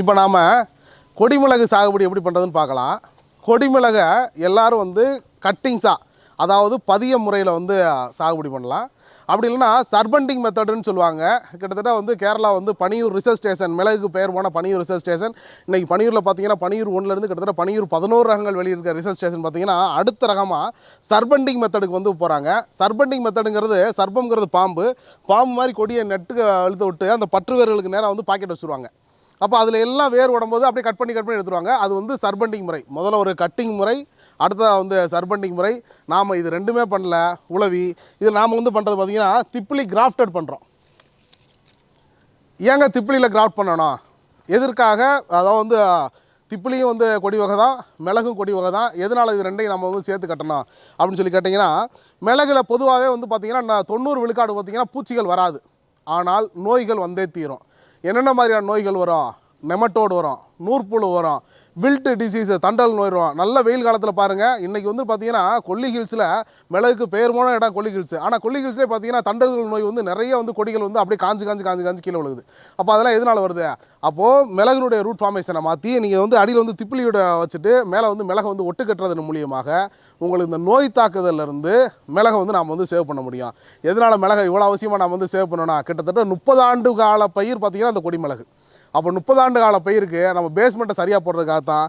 இப்போ நாம் கொடிமிளகு சாகுபடி எப்படி பண்ணுறதுன்னு பார்க்கலாம். கொடிமிளகை எல்லாரும் வந்து கட்டிங்ஸாக அதாவது பதிய முறையில் வந்து சாகுபடி பண்ணலாம். அப்படி இல்லைன்னா சர்பண்டிங் மெத்தடுன்னு சொல்லுவாங்க. கிட்டத்தட்ட வந்து கேரளா வந்து பனியூர் ரிசர்ச் ஸ்டேஷன் மிளகுக்கு பேர் போன பனியூர் ரிசர்ச் ஸ்டேஷன். இன்றைக்கி பனியூரில் பார்த்தீங்கன்னா பனியூர் ஒன்றுலேருந்து கிட்டத்தட்ட பனியூர் பதினோரு ரகங்கள் வெளியிருக்க ரிசர்ச் ஸ்டேஷன் பார்த்தீங்கன்னா அடுத்த ரகமாக சர்பண்டிங் மெத்தடுக்கு வந்து போகிறாங்க சர்பண்டிங் மெத்தடுங்கிறது சர்பம்ங்கிறது பாம்பு. பாம்பு மாதிரி கொடியை நெட்டு அழுத்த விட்டு அந்த பற்று வேர்களுக்கு நேராக வந்து பாக்கெட் வச்சுருவாங்க. அப்போ அதில் எல்லாம் வேர் உடம்போது அப்படியே கட் பண்ணி கட் பண்ணி எடுத்துருவாங்க. அது வந்து சர்பண்டிங் முறை. முதல்ல ஒரு கட்டிங் முறை அடுத்ததாக வந்து சர்பண்டிங் முறை. நாம் இது ரெண்டுமே பண்ணல உளவி. இதில் நாம் வந்து பண்ணுறது பார்த்திங்கன்னா திப்பிலி கிராஃப்டட் பண்ணுறோம் ஏங்க திப்பிலியில் கிராஃப்ட் பண்ணணும்? எதற்காக? அதாவது வந்து திப்பிலியும் வந்து கொடி வகை தான் மிளகும் கொடி வகை தான். எதனால் இது ரெண்டையும் நம்ம வந்து சேர்த்து கட்டணும்? அப்படின்னு சொல்லி கேட்டிங்கன்னா மிளகுல பொதுவாகவே வந்து பார்த்திங்கன்னா நான் தொண்ணூறு விழுக்காடு பார்த்திங்கன்னா பூச்சிகள் வராது. ஆனால் நோய்கள் வந்தே தீரும். என்னென்ன மாதிரியான நோய்கள் வரும்? நெமட்டோடு வரும் நூற்புழு வரும் வில்ட்டு டிசீஸு தண்டல் நோய் வரும். நல்ல வெயில் காலத்தில் பாருங்கள் இன்றைக்கி வந்து பார்த்தீங்கன்னா கொல்லி ஹில்ஸில் மிளகுக்கு பேர் போன இடம் கொல்லி ஹில்ஸ் ஆனால் கொல்லி ஹில்ஸ்லேயே பார்த்தீங்கன்னா தண்டல் நோய் வந்து நிறைய வந்து கொடிகள் வந்து அப்படியே காஞ்சு காஞ்சு காஞ்சு காஞ்சு கீழே விழுகுது. அப்போ அதெல்லாம் எதனால் வருது? அப்போது மிளகுனுடைய ரூட் ஃபார்மேஷனை மாற்றி நீங்கள் வந்து அடியில் வந்து திப்பிலியோட வச்சுட்டு மேலே வந்து மிளகை வந்து ஒட்டு கட்டுறதன் மூலியமாக உங்களுக்கு இந்த நோய் தாக்குதலேருந்து மிளகை வந்து நாம் வந்து சேவ் பண்ண முடியும். எதனால் மிளகை இவ்வளோ அவசியமாக நாம் வந்து சேவ் பண்ணணும்னா கிட்டத்தட்ட முப்பது ஆண்டு கால பயிர் பார்த்தீங்கன்னா அந்த கொடி மிளகு. அப்போ முப்பதாண்டு கால பயிருக்கு நம்ம பேஸ்மெண்ட்டை சரியாக போடுறதுக்காக தான்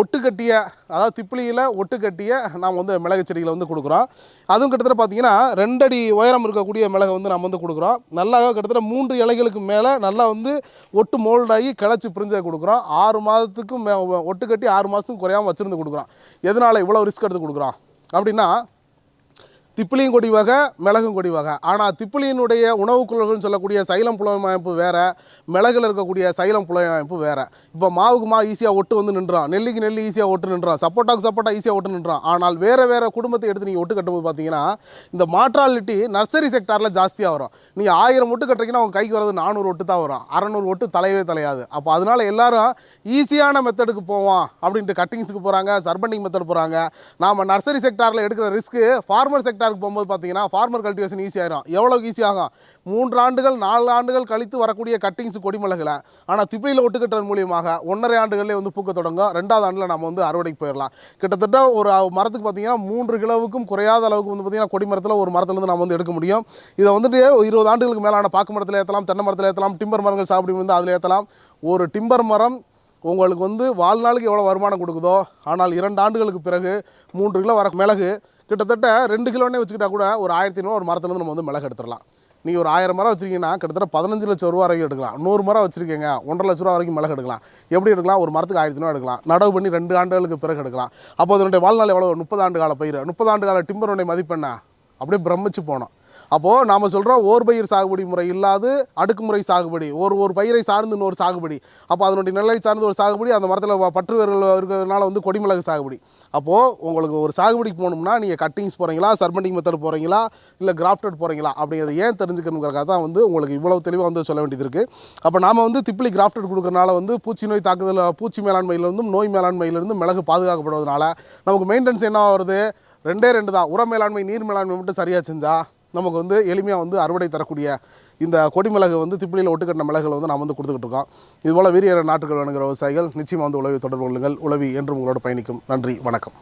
ஒட்டு கட்டிய அதாவது திப்பிலியில் ஒட்டு கட்டிய நாம் வந்து மிளகு செடிகளை வந்து கொடுக்குறோம். அதுவும் கிட்டத்தட்ட பார்த்தீங்கன்னா ரெண்டடி உயரம் இருக்கக்கூடிய மிளகை வந்து நம்ம வந்து கொடுக்குறோம். நல்லா கிட்டத்தட்ட மூன்று இலைகளுக்கு மேலே நல்லா வந்து ஒட்டு மோல்டாகி கிளச்சி பிரிஞ்சு கொடுக்குறோம். ஆறு மாதத்துக்கும் மே ஒட்டு கட்டி ஆறு மாதத்துக்கும் குறையாமல் வச்சுருந்து கொடுக்குறோம். எதனால் இவ்வளோ ரிஸ்க் எடுத்து கொடுக்குறோம்? அப்படின்னா திப்பிலியும் கொடி வகை மிளகும் கொடி வகை. ஆனால் திப்பிலியினுடைய உணவுக் குழல்கள்னு சொல்லக்கூடிய சைலம் புலமை அமைப்பு வேறு மிளகில் இருக்கக்கூடிய சைலம் புலமை அமைப்பு வேறு. இப்போ மாவுக்கு மா ஈஸியாக ஒட்டு வந்து நின்றான். நெல்லிக்கு நெல் ஈஸியாக ஒட்டு நின்றான். சப்போட்டாக்கு சப்போட்டா ஈஸியாக ஒட்டு நின்றான். ஆனால் வேறு வேறு குடும்பத்தை எடுத்து நீங்கள் ஒட்டு கட்டும்போது பார்த்தீங்கன்னா இந்த மாற்றாலிட்டி நர்சரி செக்டாரில் ஜாஸ்தியாக வரும். நீங்கள் ஆயிரம் ஒட்டு கட்டுறீங்கன்னா உங்கள் கைக்கு வரது நானூறு ஒட்டு தான் வரும். அறநூறு ஒட்டு தலையவே தலையாது. அப்போ அதனால எல்லாரும் ஈஸியான மெத்தடுக்கு போவோம் அப்படின்ட்டு கட்டிங்ஸுக்கு போகிறாங்க சர்பண்டிங் மெத்தட் போகிறாங்க நாம் நர்சரி செக்டாரில் எடுக்கிற ரிஸ்க்கு ஃபார்மர் செக்டாருக்கு போகும்போது பார்த்தீங்கன்னா ஃபார்மர் கல்டிவேஷன் ஈஸியாகிடும் எவ்வளோ ஈஸியாகும் மூன்று ஆண்டுகள் நாலு ஆண்டுகள் கழித்து வரக்கூடிய கட்டிங்ஸ் கொடிமலைகளை. ஆனால் திப்பிலியில் ஒட்டுக்கட்டுறது மூலியமாக ஒன்றரை ஆண்டுகள்லேயே வந்து பூக்க தொடங்கும். ரெண்டாவது ஆண்டில் நம்ம வந்து அறுவடைக்கு போயிடலாம். கிட்டத்தட்ட ஒரு மரத்துக்கு பார்த்தீங்கன்னா மூன்று கிலோவுக்கும் குறையாத அளவுக்கு வந்து பார்த்தீங்கன்னா கொடிமரத்தில் ஒரு மரத்துலேருந்து நம்ம வந்து எடுக்க முடியும். இதை வந்துட்டு இருபது ஆண்டுகளுக்கு மேலான பாக்கு மரத்தில் ஏற்றலாம் தென்னை மரத்தில் ஏற்றலாம் டிம்பர் மரங்கள் சாப்பிடும் வந்து அதில் ஏற்றலாம் ஒரு டிம்பர் மரம் உங்களுக்கு வந்து வாழ்நாளுக்கு எவ்வளோ வருமானம் கொடுக்குதோ ஆனால் இரண்டு ஆண்டுகளுக்கு பிறகு மூன்று கிலோ வர மிளகு கிட்டத்தட்ட ரெண்டு கிலோனே வச்சுக்கிட்டா கூட ஒரு ஆயிரத்தி ஐநூறு ஒரு மரத்துலேருந்து நம்ம வந்து மிளகு எடுத்துடலாம். நீங்கள் ஒரு ஆயிரம் மரம் வச்சிருக்கீங்கன்னா கிட்டத்தட்ட பதினஞ்சு லட்சம் ரூபா வரைக்கும் எடுக்கலாம். நூறு மரம் வச்சுருக்கீங்க ஒன்றரை லட்ச ரூபா வரைக்கும் மிளகு எடுக்கலாம். எப்படி எடுக்கலாம்? ஒரு மரத்துக்கு ஆயிரத்தி ரூபா எடுக்கலாம். நடவு பண்ணி ரெண்டு ஆண்டுகளுக்கு பிறகு எடுக்கலாம். அப்போ அதனுடைய வாழ்நாள் எவ்வளோ முப்பது ஆண்டு கால பயிர். முப்பது ஆண்டு கால டிம்பருடைய மதிப்பெண்ணா? அப்படியே பிரமிச்சு போனோம். அப்போது நாம் சொல்கிறோம் ஓர் பயிர் சாகுபடி முறை இல்லாது அடுக்குமுறை சாகுபடி. ஒரு ஒரு பயிரை சார்ந்து இன்னொரு சாகுபடி. அப்போ அதனுடைய நிலை சார்ந்து ஒரு சாகுபடி அந்த மரத்தில் பற்று வேர்கள் இருக்கிறதுனால வந்து கொடிமிளகு சாகுபடி. அப்போது உங்களுக்கு ஒரு சாகுபடிக்கு போகணும்னா நீங்கள் கட்டிங்ஸ் போகிறீங்களா சர்பண்டிங் மெத்தட் போகிறீங்களா இல்லை கிராஃப்டட் போகிறீங்களா அப்படிங்கிறத ஏன் தெரிஞ்சுக்கணுங்கிறக்காக தான் வந்து உங்களுக்கு இவ்வளோ தெளிவாக வந்து சொல்ல வேண்டியது இருக்குது அப்போ நாம் வந்து திப்பிலி கிராஃப்டட் கொடுக்கறனால வந்து பூச்சி நோய் தாக்குதல் பூச்சி மேலாண்மையிலிருந்தும் நோய் மேலாண்மையிலிருந்து மிளகு பாதுகாக்கப்படுவதனால நமக்கு மெயின்டெனன்ஸ் என்ன வருது ரெண்டே ரெண்டு தான். உர மேலாண்மை நீர் மேலாண்மை மட்டும் சரியாக செஞ்சால் நமக்கு வந்து எளிமையாக வந்து அறுவடை தரக்கூடிய இந்த கொடிமிளகு வந்து திப்பிலியில் ஒட்டுக்கட்டின மிளகுகளை வந்து நாம் வந்து கொடுத்துக்கிட்டு இருக்கோம். இதுபோல் வீரியர நாட்டுகள் வணங்குகிற விவசாயிகள் நிச்சயமாக வந்து உழவி தொடர்பு கொள்ளுங்கள். உழவி என்றும் உங்களோட பயணிக்கும். நன்றி. வணக்கம்.